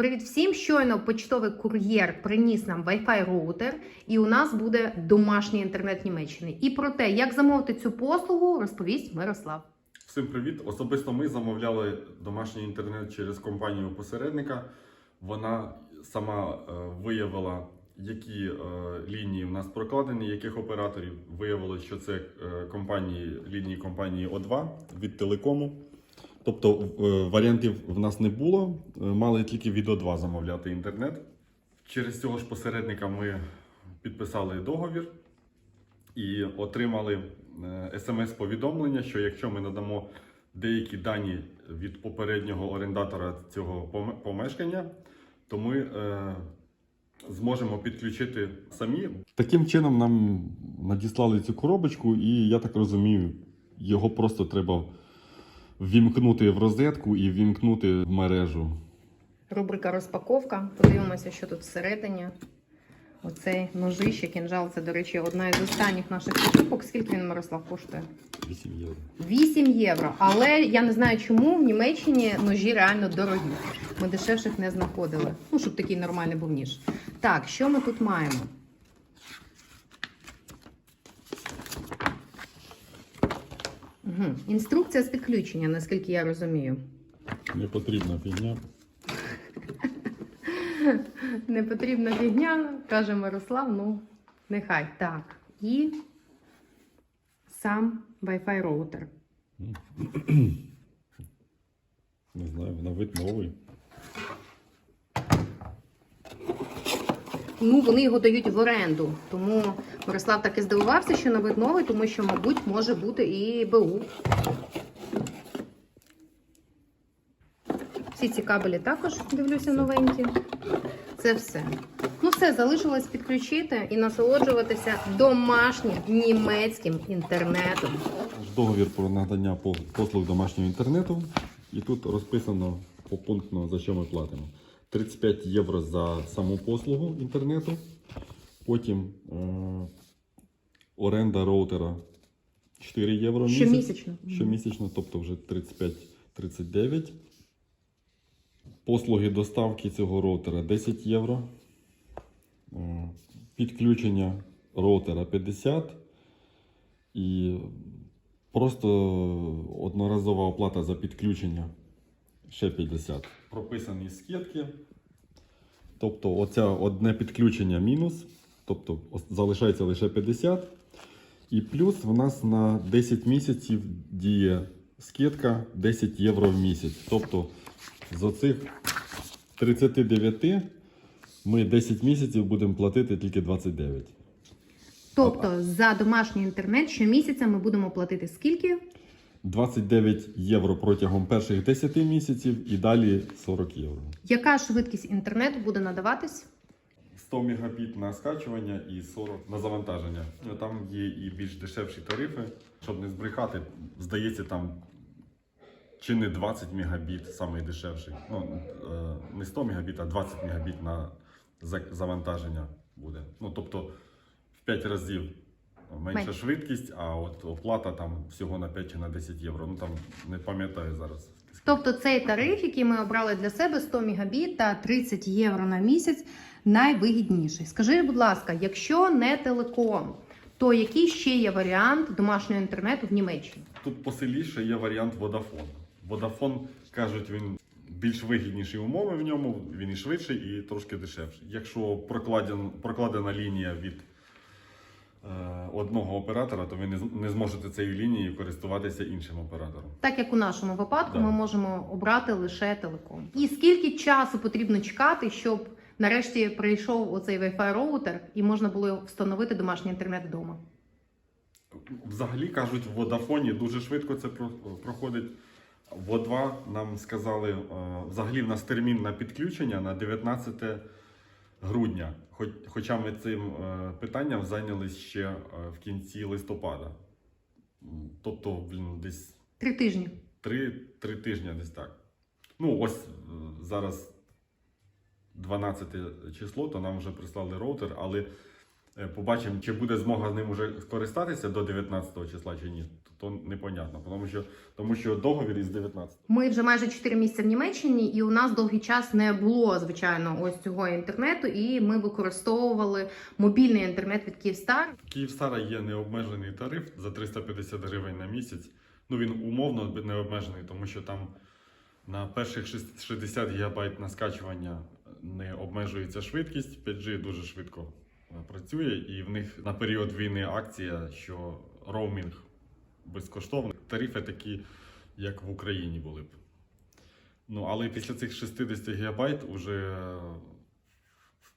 Привіт всім! Щойно почтовий кур'єр приніс нам Wi-Fi роутер, і у нас буде домашній інтернет Німеччини. І про те, як замовити цю послугу, розповість Мирослав. Всім привіт! Особисто ми замовляли домашній інтернет через компанію посередника. Вона сама е, виявила, які е, лінії в нас прокладені, яких операторів. Виявилося, що це е, компанії, лінії компанії О2 від телекому. Тобто е, варіантів в нас не було. Е, Мали тільки від О2 замовляти інтернет. Через цього ж посередника ми підписали договір і отримали е, смс-повідомлення, що якщо ми надамо деякі дані від попереднього орендатора цього помешкання, то ми зможемо підключити самі. Таким чином нам надіслали цю коробочку, і я так розумію, його просто треба ввімкнути в розетку і ввімкнути в мережу. Рубрика розпаковка. Подивимося, що тут всередині. Оцей ножище, кінжал, це, до речі, одна із останніх наших покупок. Скільки він Мирослав коштує? 8 євро. 8 євро. Але я не знаю, чому в Німеччині ножі реально дорогі. Ми дешевших не знаходили. Ну, щоб такий нормальний був ніж. Так, що ми тут маємо? Угу. Інструкція з підключення, наскільки я розумію. Не потрібна фігня. Не потрібна фігня, каже Мирослав. Ну, нехай. Так. І сам Wi-Fi роутер. Не знаю, на вид новий. Ну, вони його дають в оренду. Тому Мирослав так і здивувався, що на вид новий, тому що, мабуть, може бути і БУ. Всі ці кабелі також, дивлюся, новенькі. Це все. Ну, все, залишилось підключити і насолоджуватися домашнім німецьким інтернетом. Договір про надання послуг домашнього інтернету. І тут розписано попунктно, за що ми платимо. 35 євро за саму послугу інтернету. Потім е, оренда роутера 4 євро місяць. Щомісячно. Щомісячно, тобто вже 35-39. Послуги доставки цього роутера 10 євро. Е, Підключення роутера 50. І просто одноразова оплата за підключення ще 50. Прописані скидки. Тобто, оця одне підключення мінус. Тобто залишається лише 50. І плюс в нас на 10 місяців діє скидка 10 євро в місяць. Тобто з оцих 39 ми 10 місяців будемо платити тільки 29. Тобто за домашній інтернет щомісяця ми будемо платити скільки? 29 євро протягом перших 10 місяців і далі 40 євро. Яка швидкість інтернету буде надаватись? 100 мегабіт на скачування і 40 на завантаження. Там є і більш дешевші тарифи. Щоб не збрехати, здається, там чи не 20 мегабіт, самий дешевший. Ну, е, не 100 мегабіт, а 20 мегабіт на завантаження буде. Ну, тобто в 5 разів менша Менше. швидкість, а от оплата там всього на 5 чи на 10 євро. Ну там не пам'ятаю зараз. Тобто цей тариф, який ми обрали для себе 100 мегабіт та 30 євро на місяць, найвигідніший. Скажи, будь ласка, якщо не телеком, то який ще є варіант домашнього інтернету в Німеччині? Тут поселіше є варіант Vodafone. Vodafone, кажуть, він більш вигідніші умови в ньому, він і швидший, і трошки дешевший. Якщо прокладен, прокладена лінія від одного оператора, то ви не, зможете цією лінією користуватися іншим оператором. Так як у нашому випадку, Да. ми можемо обрати лише телеком. І скільки часу потрібно чекати, щоб нарешті прийшов оцей Wi-Fi роутер і можна було встановити домашній інтернет вдома? Взагалі кажуть, в Vodafone дуже швидко це проходить. В O2 нам сказали, е, взагалі в нас термін на підключення на 19 грудня. Хоч, хоча ми цим е, питанням зайнялись ще е, в кінці листопада. Тобто, блін, десь Три тижні. три, три тижні, десь так. Ну, ось е, зараз 12 число, то нам вже прислали роутер, але побачимо, чи буде змога з ним вже скористатися до 19 числа чи ні. то непонятно, тому що, тому що договір із 19. Ми вже майже 4 місяці в Німеччині, і у нас довгий час не було звичайно ось цього інтернету, і ми використовували мобільний інтернет від Київстар. В Київстара є необмежений тариф за 350 гривень на місяць. Ну він умовно необмежений, тому що там на перших 60 ГБ на скачування не обмежується швидкість. 5G дуже швидко е, працює, і в них на період війни акція, що роумінг безкоштовний. Тарифи такі, як в Україні були б. Ну, але після цих 60 ГБ вже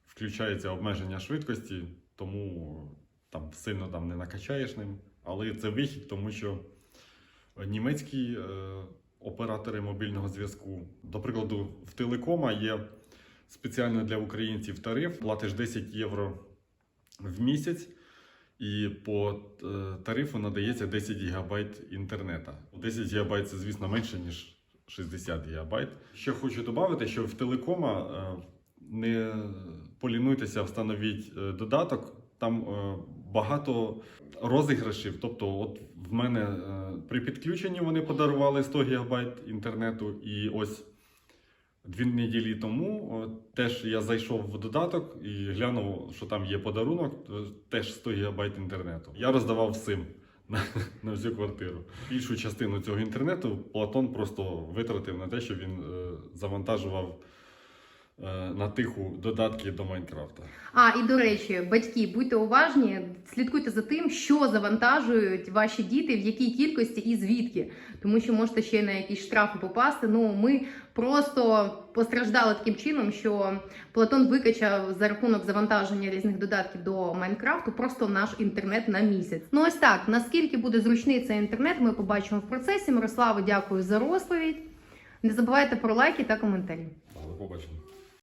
включається обмеження швидкості, тому там сильно там не накачаєш ним. Але це вихід, тому що німецькі е, оператори мобільного зв'язку, до прикладу, в телекома є спеціально для українців тариф, платиш 10 євро в місяць. І по е, тарифу надається 10 ГБ інтернету. 10 ГБ це, звісно, менше, ніж 60 ГБ. Ще хочу додати, що в телекома е, не полінуйтеся, встановіть е, додаток. Там багато розіграшів. Тобто, от в мене при підключенні вони подарували 100 ГБ інтернету, і ось дві неділі тому теж я зайшов в додаток і глянув, що там є подарунок, е, теж 100 ГБ інтернету. Я роздавав всім. На, всю квартиру. Більшу частину цього інтернету Платон просто витратив на те, що він е, завантажував на тиху додатки до Майнкрафта. А і до речі, батьки, будьте уважні, слідкуйте за тим, що завантажують ваші діти, в якій кількості і звідки, тому що можете ще на якісь штрафи попасти. Ну ми просто постраждали таким чином, що Платон викачав за рахунок завантаження різних додатків до Майнкрафту просто наш інтернет на місяць. Ну ось так. Наскільки буде зручний цей інтернет, ми побачимо в процесі. Мирославу, дякую за розповідь. Не забувайте про лайки та коментарі. Але побачимо.